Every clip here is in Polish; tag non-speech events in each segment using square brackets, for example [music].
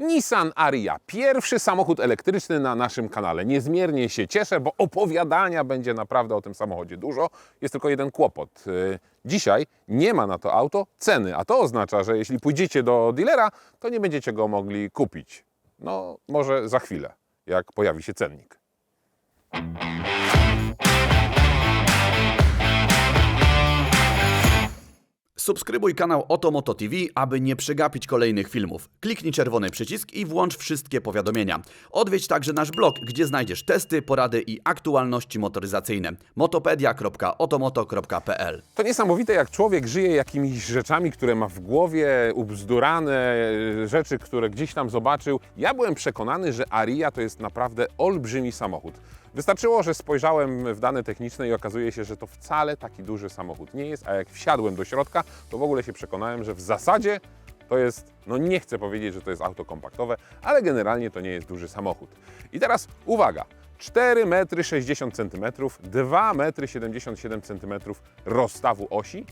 Nissan Aria, pierwszy samochód elektryczny na naszym kanale. Niezmiernie się cieszę, bo opowiadania będzie naprawdę o tym samochodzie dużo. Jest tylko jeden kłopot. Yy, Dzisiaj nie ma na to auto ceny, a to oznacza, że jeśli pójdziecie do dealera, to nie będziecie go mogli kupić. No, może za chwilę, jak pojawi się cennik. Subskrybuj kanał Otomoto TV, aby nie przegapić kolejnych filmów. Kliknij czerwony przycisk i włącz wszystkie powiadomienia. Odwiedź także nasz blog, gdzie znajdziesz testy, porady i aktualności motoryzacyjne. motopedia.otomoto.pl To niesamowite, jak człowiek żyje jakimiś rzeczami, które ma w głowie, ubzdurane, e, rzeczy, które gdzieś tam zobaczył. Ja byłem przekonany, że Aria to jest naprawdę olbrzymi samochód. Wystarczyło, że spojrzałem w dane techniczne i okazuje się, że to wcale taki duży samochód nie jest, a jak wsiadłem do środka, to w ogóle się przekonałem, że w zasadzie to jest, no nie chcę powiedzieć, że to jest auto kompaktowe, ale generalnie to nie jest duży samochód. I teraz uwaga, 4 metry 60 cm, 2 metry 77 cm rozstawu osi.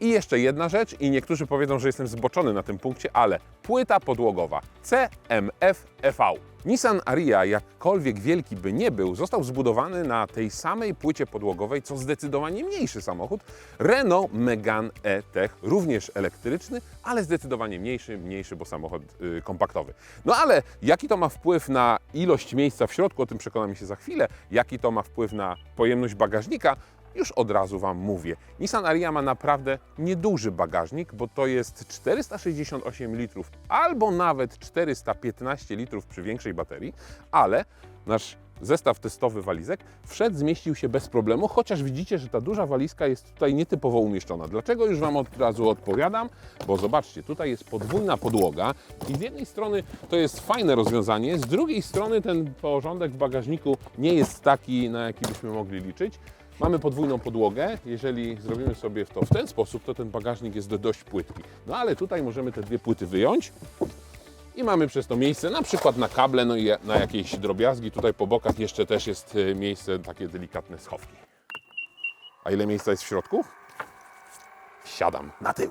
I jeszcze jedna rzecz, i niektórzy powiedzą, że jestem zboczony na tym punkcie, ale płyta podłogowa CMF-EV. Nissan Aria, jakkolwiek wielki by nie był, został zbudowany na tej samej płycie podłogowej, co zdecydowanie mniejszy samochód, Renault Megane E-Tech, również elektryczny, ale zdecydowanie mniejszy, mniejszy, bo samochód y, kompaktowy. No ale jaki to ma wpływ na ilość miejsca w środku, o tym przekonamy się za chwilę, jaki to ma wpływ na pojemność bagażnika, już od razu Wam mówię. Nissan Aria ma naprawdę nieduży bagażnik, bo to jest 468 litrów albo nawet 415 litrów przy większej baterii, ale nasz zestaw testowy walizek wszedł, zmieścił się bez problemu, chociaż widzicie, że ta duża walizka jest tutaj nietypowo umieszczona. Dlaczego już Wam od razu odpowiadam? Bo zobaczcie, tutaj jest podwójna podłoga i z jednej strony to jest fajne rozwiązanie, z drugiej strony ten porządek w bagażniku nie jest taki, na jaki byśmy mogli liczyć. Mamy podwójną podłogę. Jeżeli zrobimy sobie to w ten sposób, to ten bagażnik jest dość płytki. No ale tutaj możemy te dwie płyty wyjąć i mamy przez to miejsce na przykład na kable, no i na jakieś drobiazgi. Tutaj po bokach jeszcze też jest e, miejsce, takie delikatne schowki. A ile miejsca jest w środku? Siadam na tył.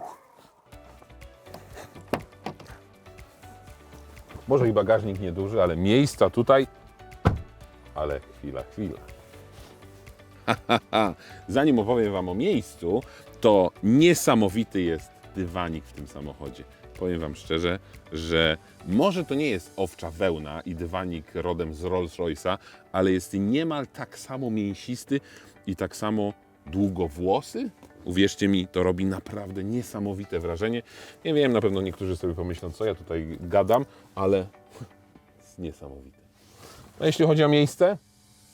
Może i bagażnik nieduży, ale miejsca tutaj. Ale chwila, chwila. [laughs] Zanim opowiem Wam o miejscu, to niesamowity jest dywanik w tym samochodzie. Powiem Wam szczerze, że może to nie jest owcza wełna i dywanik rodem z Rolls-Royce'a, ale jest niemal tak samo mięsisty i tak samo długowłosy. Uwierzcie mi, to robi naprawdę niesamowite wrażenie. Nie wiem, na pewno niektórzy sobie pomyślą, co ja tutaj gadam, ale [laughs] jest niesamowite. No jeśli chodzi o miejsce,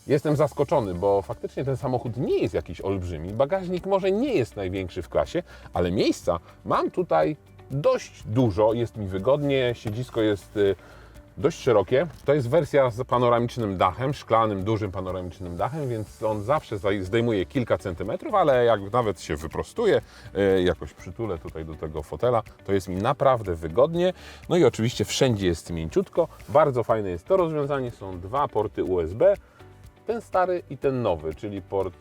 Jestem zaskoczony, bo faktycznie ten samochód nie jest jakiś olbrzymi. Bagażnik może nie jest największy w klasie, ale miejsca mam tutaj dość dużo. Jest mi wygodnie, siedzisko jest y, dość szerokie. To jest wersja z panoramicznym dachem, szklanym, dużym panoramicznym dachem, więc on zawsze zdejmuje kilka centymetrów, ale jak nawet się wyprostuje, y, jakoś przytulę tutaj do tego fotela, to jest mi naprawdę wygodnie. No i oczywiście wszędzie jest mięciutko. Bardzo fajne jest to rozwiązanie. Są dwa porty USB ten stary i ten nowy, czyli port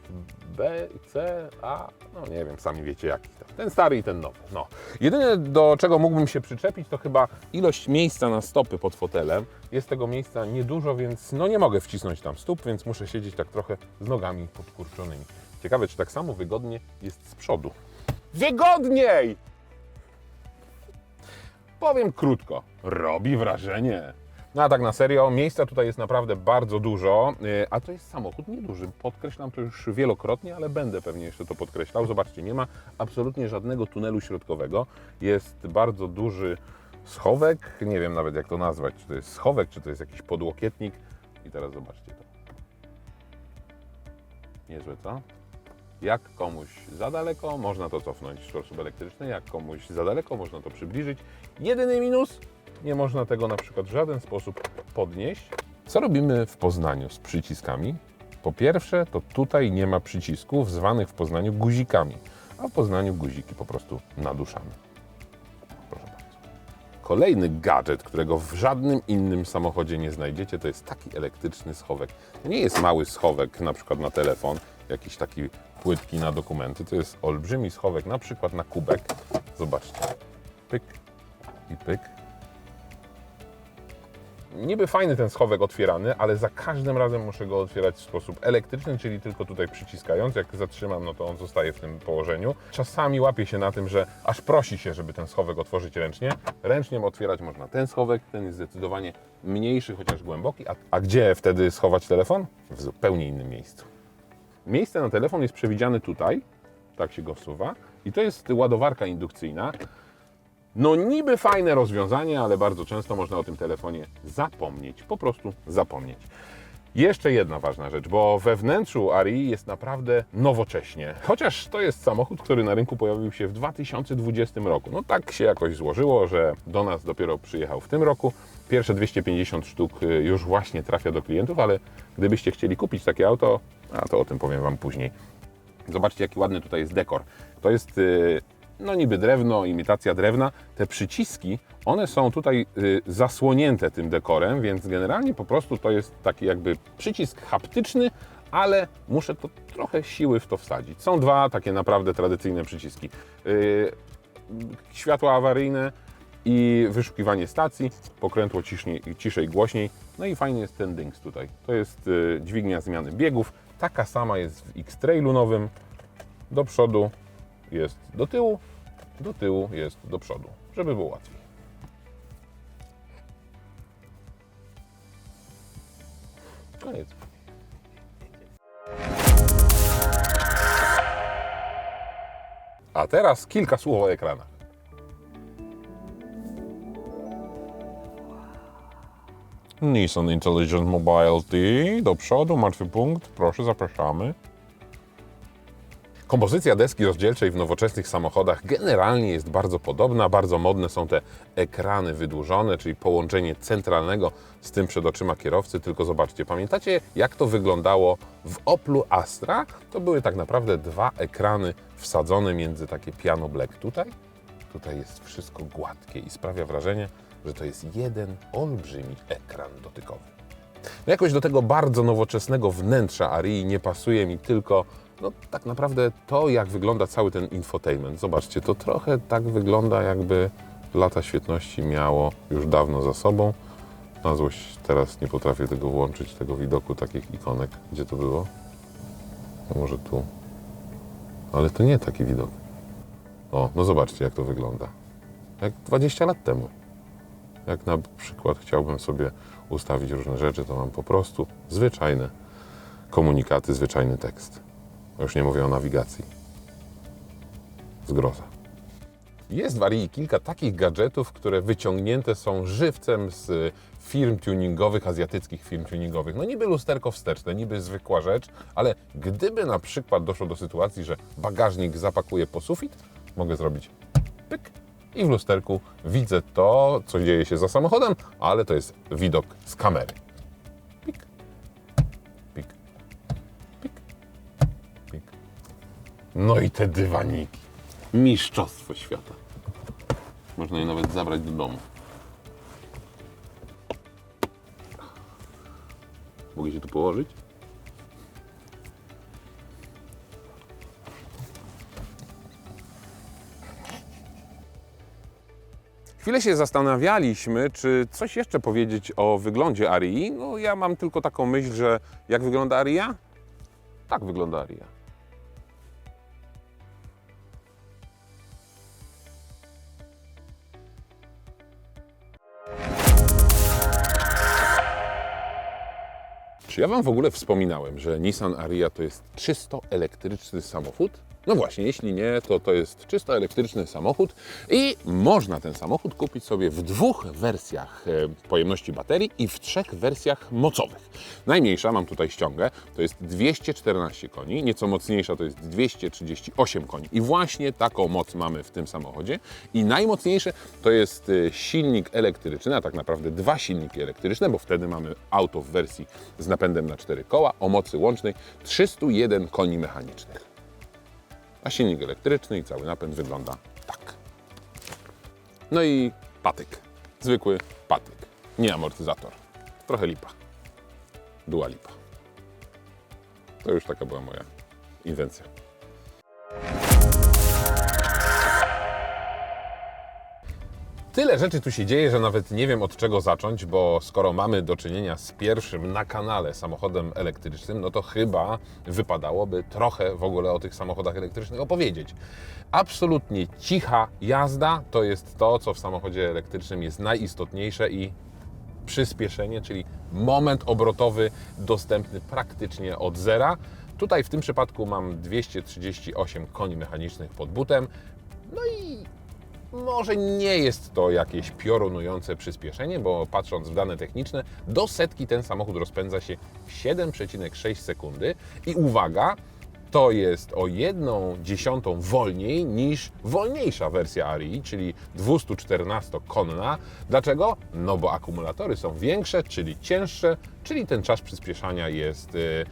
B, C, A, no nie wiem, sami wiecie jaki to. Ten stary i ten nowy. No. Jedyne do czego mógłbym się przyczepić to chyba ilość miejsca na stopy pod fotelem. Jest tego miejsca niedużo, więc no nie mogę wcisnąć tam stóp, więc muszę siedzieć tak trochę z nogami podkurczonymi. Ciekawe, czy tak samo wygodnie jest z przodu. Wygodniej! Powiem krótko, robi wrażenie. No a tak na serio, miejsca tutaj jest naprawdę bardzo dużo, yy, a to jest samochód nieduży. Podkreślam to już wielokrotnie, ale będę pewnie jeszcze to podkreślał. Zobaczcie, nie ma absolutnie żadnego tunelu środkowego. Jest bardzo duży schowek, nie wiem nawet jak to nazwać, czy to jest schowek, czy to jest jakiś podłokietnik. I teraz zobaczcie to. Niezłe, co? Jak komuś za daleko, można to cofnąć w sposób elektryczny, jak komuś za daleko, można to przybliżyć. Jedyny minus, nie można tego na przykład w żaden sposób podnieść. Co robimy w Poznaniu z przyciskami? Po pierwsze, to tutaj nie ma przycisków zwanych w Poznaniu guzikami, a w Poznaniu guziki po prostu naduszamy. Proszę bardzo. Kolejny gadżet, którego w żadnym innym samochodzie nie znajdziecie, to jest taki elektryczny schowek. To nie jest mały schowek na przykład na telefon, jakiś taki płytki na dokumenty. To jest olbrzymi schowek na przykład na kubek. Zobaczcie. Pyk i pyk. Niby fajny ten schowek otwierany, ale za każdym razem muszę go otwierać w sposób elektryczny, czyli tylko tutaj przyciskając. Jak zatrzymam, no to on zostaje w tym położeniu. Czasami łapię się na tym, że aż prosi się, żeby ten schowek otworzyć ręcznie. Ręcznie otwierać można ten schowek, ten jest zdecydowanie mniejszy, chociaż głęboki. A, a gdzie wtedy schować telefon? W zupełnie innym miejscu. Miejsce na telefon jest przewidziane tutaj, tak się go wsuwa, i to jest ładowarka indukcyjna. No niby fajne rozwiązanie, ale bardzo często można o tym telefonie zapomnieć, po prostu zapomnieć. Jeszcze jedna ważna rzecz, bo we wnętrzu Arii jest naprawdę nowocześnie. Chociaż to jest samochód, który na rynku pojawił się w 2020 roku. No tak się jakoś złożyło, że do nas dopiero przyjechał w tym roku. Pierwsze 250 sztuk y, już właśnie trafia do klientów, ale gdybyście chcieli kupić takie auto, a to o tym powiem Wam później. Zobaczcie, jaki ładny tutaj jest dekor. To jest y, no niby drewno, imitacja drewna. Te przyciski, one są tutaj y, zasłonięte tym dekorem, więc generalnie po prostu to jest taki jakby przycisk haptyczny, ale muszę to trochę siły w to wsadzić. Są dwa takie naprawdę tradycyjne przyciski. Y, światła awaryjne i wyszukiwanie stacji, pokrętło ciszniej, ciszej, głośniej. No i fajnie jest ten dings tutaj. To jest y, dźwignia zmiany biegów. Taka sama jest w X-Trailu nowym. Do przodu jest do tyłu, do tyłu jest do przodu, żeby było łatwiej. Koniec. A teraz kilka słów o ekranach. Nissan Intelligent Mobile T, do przodu, martwy punkt, proszę, zapraszamy. Kompozycja deski rozdzielczej w nowoczesnych samochodach generalnie jest bardzo podobna. Bardzo modne są te ekrany wydłużone, czyli połączenie centralnego z tym przed oczyma kierowcy. Tylko zobaczcie, pamiętacie jak to wyglądało w Oplu Astra? To były tak naprawdę dwa ekrany wsadzone między takie piano black. Tutaj, tutaj jest wszystko gładkie i sprawia wrażenie, że to jest jeden olbrzymi ekran dotykowy. No jakoś do tego bardzo nowoczesnego wnętrza Arii nie pasuje mi tylko no, tak naprawdę to, jak wygląda cały ten infotainment. Zobaczcie, to trochę tak wygląda, jakby lata świetności miało już dawno za sobą. Na złość teraz nie potrafię tego włączyć, tego widoku takich ikonek. Gdzie to było? No może tu. Ale to nie taki widok. O, no zobaczcie, jak to wygląda. Jak 20 lat temu. Jak na przykład chciałbym sobie ustawić różne rzeczy, to mam po prostu zwyczajne komunikaty, zwyczajny tekst. Już nie mówię o nawigacji. Zgroza. Jest w Arii kilka takich gadżetów, które wyciągnięte są żywcem z firm tuningowych, azjatyckich firm tuningowych. No niby lusterko wsteczne, niby zwykła rzecz, ale gdyby na przykład doszło do sytuacji, że bagażnik zapakuję po sufit, mogę zrobić pyk i w lusterku widzę to, co dzieje się za samochodem, ale to jest widok z kamery. No i te dywaniki. Mistrzostwo świata. Można je nawet zabrać do domu. Mogę się tu położyć? Chwilę się zastanawialiśmy, czy coś jeszcze powiedzieć o wyglądzie Arii. No ja mam tylko taką myśl, że jak wygląda Aria? Tak wygląda Aria. Czy ja Wam w ogóle wspominałem, że Nissan Aria to jest czysto elektryczny samochód? No właśnie, jeśli nie, to to jest czysto elektryczny samochód i można ten samochód kupić sobie w dwóch wersjach e, pojemności baterii i w trzech wersjach mocowych. Najmniejsza, mam tutaj ściągę, to jest 214 koni, nieco mocniejsza to jest 238 koni. I właśnie taką moc mamy w tym samochodzie. I najmocniejsze to jest e, silnik elektryczny, a tak naprawdę dwa silniki elektryczne, bo wtedy mamy auto w wersji z napędem na cztery koła o mocy łącznej 301 koni mechanicznych. A silnik elektryczny i cały napęd wygląda tak. No i patyk. Zwykły patyk. Nie amortyzator. Trochę lipa. Była lipa. To już taka była moja inwencja. Tyle rzeczy tu się dzieje, że nawet nie wiem od czego zacząć, bo skoro mamy do czynienia z pierwszym na kanale samochodem elektrycznym, no to chyba wypadałoby trochę w ogóle o tych samochodach elektrycznych opowiedzieć. Absolutnie cicha jazda to jest to, co w samochodzie elektrycznym jest najistotniejsze i przyspieszenie, czyli moment obrotowy dostępny praktycznie od zera. Tutaj w tym przypadku mam 238 koni mechanicznych pod butem. No i może nie jest to jakieś piorunujące przyspieszenie, bo patrząc w dane techniczne, do setki ten samochód rozpędza się w 7,6 sekundy. I uwaga, to jest o 1 dziesiątą wolniej niż wolniejsza wersja Arii, czyli 214-konna. Dlaczego? No bo akumulatory są większe, czyli cięższe, czyli ten czas przyspieszania jest y,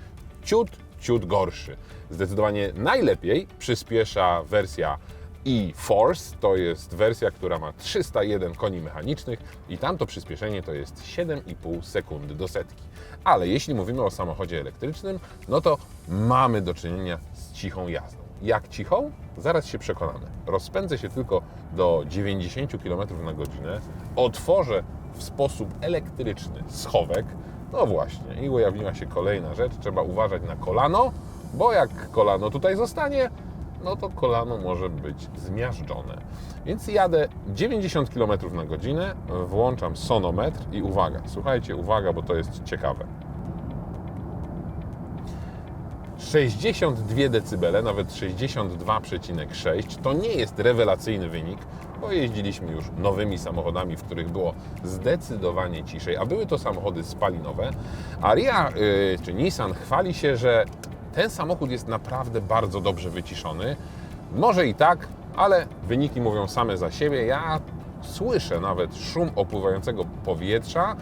ciut, ciut gorszy. Zdecydowanie najlepiej przyspiesza wersja e-Force, to jest wersja, która ma 301 koni mechanicznych i tam to przyspieszenie to jest 7,5 sekundy do setki. Ale jeśli mówimy o samochodzie elektrycznym, no to mamy do czynienia z cichą jazdą. Jak cichą? Zaraz się przekonamy. Rozpędzę się tylko do 90 km na godzinę, otworzę w sposób elektryczny schowek, no właśnie, i ujawniła się kolejna rzecz, trzeba uważać na kolano, bo jak kolano tutaj zostanie, no to kolano może być zmiażdżone. Więc jadę 90 km na godzinę, włączam sonometr i uwaga, słuchajcie, uwaga, bo to jest ciekawe. 62 dB, nawet 62,6 to nie jest rewelacyjny wynik, bo jeździliśmy już nowymi samochodami, w których było zdecydowanie ciszej, a były to samochody spalinowe. Aria yy, czy Nissan chwali się, że ten samochód jest naprawdę bardzo dobrze wyciszony. Może i tak, ale wyniki mówią same za siebie. Ja słyszę nawet szum opływającego powietrza,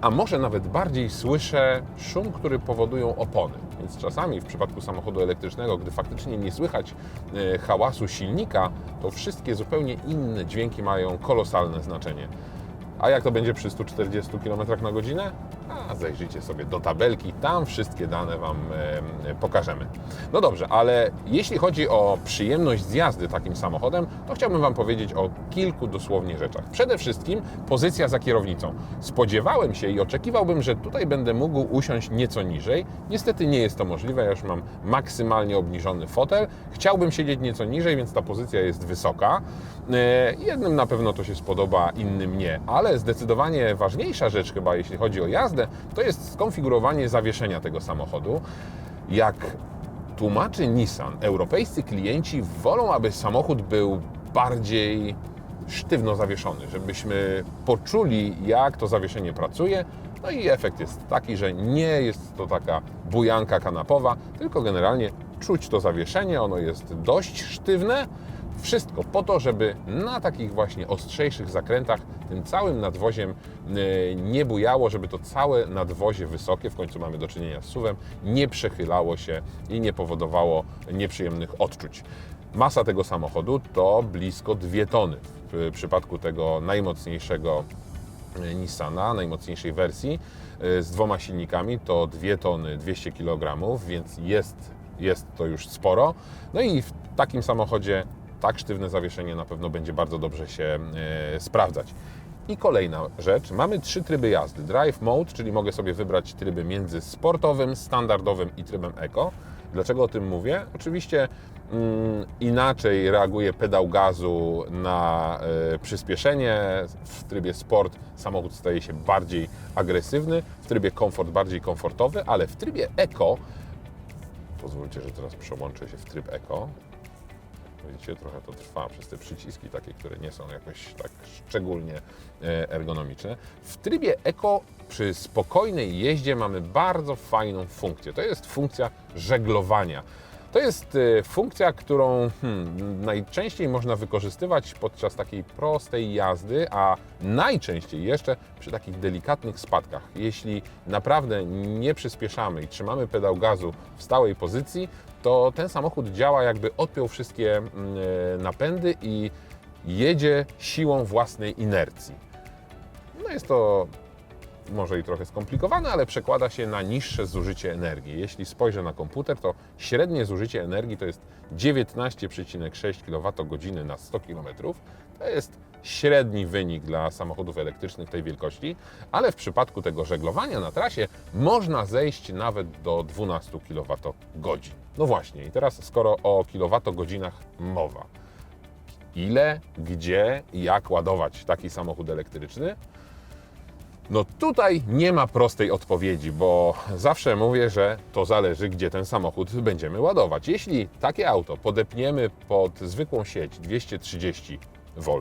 a może nawet bardziej słyszę szum, który powodują opony. Więc czasami w przypadku samochodu elektrycznego, gdy faktycznie nie słychać e, hałasu silnika, to wszystkie zupełnie inne dźwięki mają kolosalne znaczenie. A jak to będzie przy 140 km na godzinę? A zajrzyjcie sobie do tabelki, tam wszystkie dane Wam pokażemy. No dobrze, ale jeśli chodzi o przyjemność z jazdy takim samochodem, to chciałbym Wam powiedzieć o kilku dosłownie rzeczach. Przede wszystkim pozycja za kierownicą. Spodziewałem się i oczekiwałbym, że tutaj będę mógł usiąść nieco niżej. Niestety nie jest to możliwe, ja już mam maksymalnie obniżony fotel. Chciałbym siedzieć nieco niżej, więc ta pozycja jest wysoka. E, Jednym na pewno to się spodoba, innym nie, ale zdecydowanie ważniejsza rzecz chyba, jeśli chodzi o jazdę, to jest skonfigurowanie zawieszenia tego samochodu. Jak tłumaczy Nissan, europejscy klienci wolą, aby samochód był bardziej sztywno zawieszony, żebyśmy poczuli, jak to zawieszenie pracuje. No i efekt jest taki, że nie jest to taka bujanka kanapowa, tylko generalnie czuć to zawieszenie, ono jest dość sztywne. Wszystko po to, żeby na takich właśnie ostrzejszych zakrętach tym całym nadwoziem e, nie bujało, żeby to całe nadwozie wysokie, w końcu mamy do czynienia z suwem, nie przechylało się i nie powodowało nieprzyjemnych odczuć. Masa tego samochodu to blisko 2 tony. W przypadku tego najmocniejszego e, Nissana, najmocniejszej wersji e, z dwoma silnikami to 2 tony 200 kg, więc jest, jest to już sporo. No i w takim samochodzie tak sztywne zawieszenie na pewno będzie bardzo dobrze się e, sprawdzać. I kolejna rzecz, mamy trzy tryby jazdy. Drive Mode, czyli mogę sobie wybrać tryby między sportowym, standardowym i trybem Eco. Dlaczego o tym mówię? Oczywiście mm, inaczej reaguje pedał gazu na e, przyspieszenie. W trybie sport samochód staje się bardziej agresywny, w trybie komfort bardziej komfortowy, ale w trybie Eco, pozwólcie, że teraz przełączę się w tryb Eco, Widzicie, trochę to trwa przez te przyciski takie, które nie są jakoś tak szczególnie e, ergonomiczne. W trybie Eco przy spokojnej jeździe mamy bardzo fajną funkcję. To jest funkcja żeglowania. To jest e, funkcja, którą hmm, najczęściej można wykorzystywać podczas takiej prostej jazdy, a najczęściej jeszcze przy takich delikatnych spadkach. Jeśli naprawdę nie przyspieszamy i trzymamy pedał gazu w stałej pozycji, to ten samochód działa jakby odpiął wszystkie mm, e, napędy i jedzie siłą własnej inercji. No jest to może i trochę skomplikowane, ale przekłada się na niższe zużycie energii. Jeśli spojrzę na komputer, to średnie zużycie energii to jest 19,6 kWh na 100 km. To jest średni wynik dla samochodów elektrycznych tej wielkości, ale w przypadku tego żeglowania na trasie można zejść nawet do 12 kWh. No właśnie, i teraz skoro o kilowatogodzinach mowa, ile, gdzie jak ładować taki samochód elektryczny? No tutaj nie ma prostej odpowiedzi, bo zawsze mówię, że to zależy, gdzie ten samochód będziemy ładować. Jeśli takie auto podepniemy pod zwykłą sieć 230 V,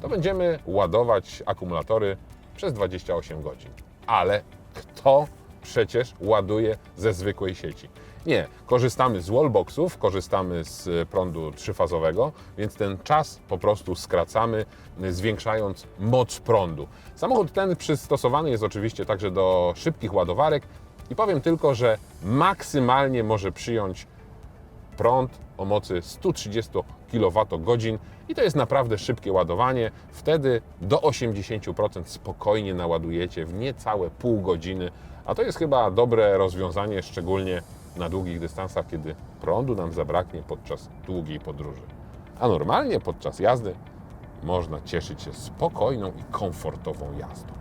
to będziemy ładować akumulatory przez 28 godzin. Ale kto przecież ładuje ze zwykłej sieci? Nie, korzystamy z wallboxów, korzystamy z prądu trzyfazowego, więc ten czas po prostu skracamy, zwiększając moc prądu. Samochód ten przystosowany jest oczywiście także do szybkich ładowarek i powiem tylko, że maksymalnie może przyjąć prąd o mocy 130 kWh i to jest naprawdę szybkie ładowanie. Wtedy do 80% spokojnie naładujecie w niecałe pół godziny, a to jest chyba dobre rozwiązanie, szczególnie na długich dystansach, kiedy prądu nam zabraknie podczas długiej podróży. A normalnie podczas jazdy można cieszyć się spokojną i komfortową jazdą.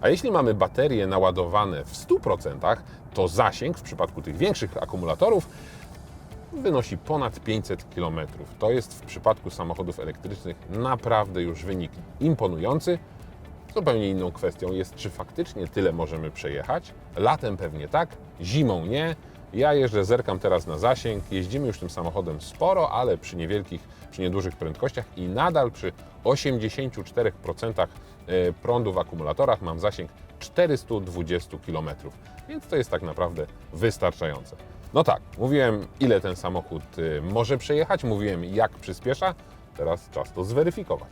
A jeśli mamy baterie naładowane w 100%, to zasięg w przypadku tych większych akumulatorów wynosi ponad 500 km. To jest w przypadku samochodów elektrycznych naprawdę już wynik imponujący. Zupełnie inną kwestią jest, czy faktycznie tyle możemy przejechać. Latem pewnie tak, zimą nie. Ja jeżdżę, zerkam teraz na zasięg. Jeździmy już tym samochodem sporo, ale przy niewielkich, przy niedużych prędkościach i nadal przy 84% e, prądu w akumulatorach mam zasięg 420 km. Więc to jest tak naprawdę wystarczające. No tak, mówiłem ile ten samochód y, może przejechać, mówiłem jak przyspiesza. Teraz czas to zweryfikować.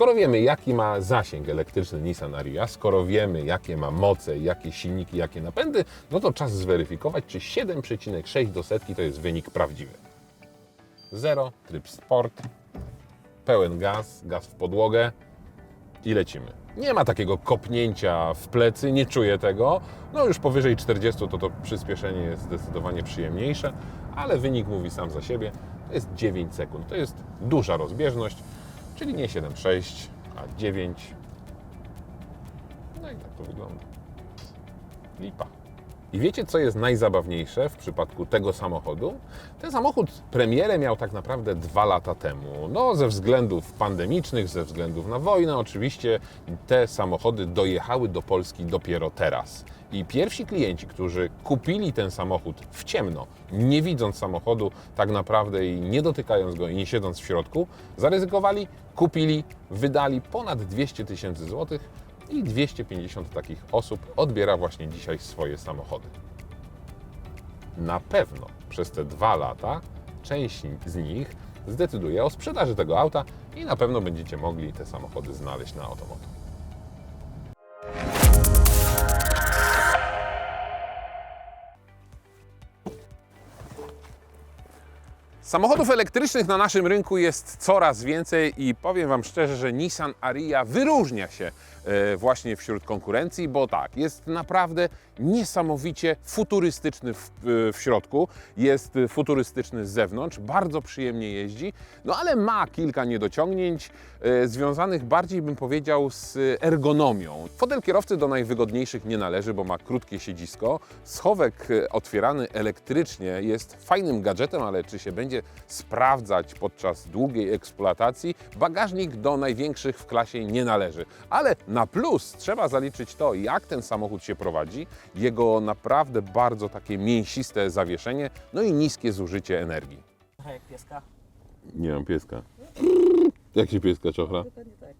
Skoro wiemy, jaki ma zasięg elektryczny Nissan Ariya, skoro wiemy, jakie ma moce, jakie silniki, jakie napędy, no to czas zweryfikować, czy 7,6 do setki to jest wynik prawdziwy. 0, tryb sport, pełen gaz, gaz w podłogę i lecimy. Nie ma takiego kopnięcia w plecy, nie czuję tego. No już powyżej 40 to to przyspieszenie jest zdecydowanie przyjemniejsze, ale wynik mówi sam za siebie. To jest 9 sekund. To jest duża rozbieżność, czyli nie 7,6, a 9. No i tak to wygląda. Lipa. I wiecie, co jest najzabawniejsze w przypadku tego samochodu? Ten samochód premierę miał tak naprawdę dwa lata temu. No, ze względów pandemicznych, ze względów na wojnę, oczywiście te samochody dojechały do Polski dopiero teraz. I pierwsi klienci, którzy kupili ten samochód w ciemno, nie widząc samochodu tak naprawdę i nie dotykając go i nie siedząc w środku, zaryzykowali, kupili, wydali ponad 200 tysięcy złotych i 250 takich osób odbiera właśnie dzisiaj swoje samochody. Na pewno przez te dwa lata część z nich zdecyduje o sprzedaży tego auta i na pewno będziecie mogli te samochody znaleźć na Automoto. Samochodów elektrycznych na naszym rynku jest coraz więcej i powiem Wam szczerze, że Nissan Ariya wyróżnia się e, właśnie wśród konkurencji, bo tak, jest naprawdę niesamowicie futurystyczny w, e, w środku, jest futurystyczny z zewnątrz, bardzo przyjemnie jeździ, no ale ma kilka niedociągnięć e, związanych bardziej bym powiedział z ergonomią. Fotel kierowcy do najwygodniejszych nie należy, bo ma krótkie siedzisko. Schowek otwierany elektrycznie jest fajnym gadżetem, ale czy się będzie sprawdzać podczas długiej eksploatacji, bagażnik do największych w klasie nie należy. Ale na plus trzeba zaliczyć to, jak ten samochód się prowadzi, jego naprawdę bardzo takie mięsiste zawieszenie, no i niskie zużycie energii. Trochę jak pieska. Nie mam pieska. [laughs] Jak się pieska czochra? Dokładnie tak.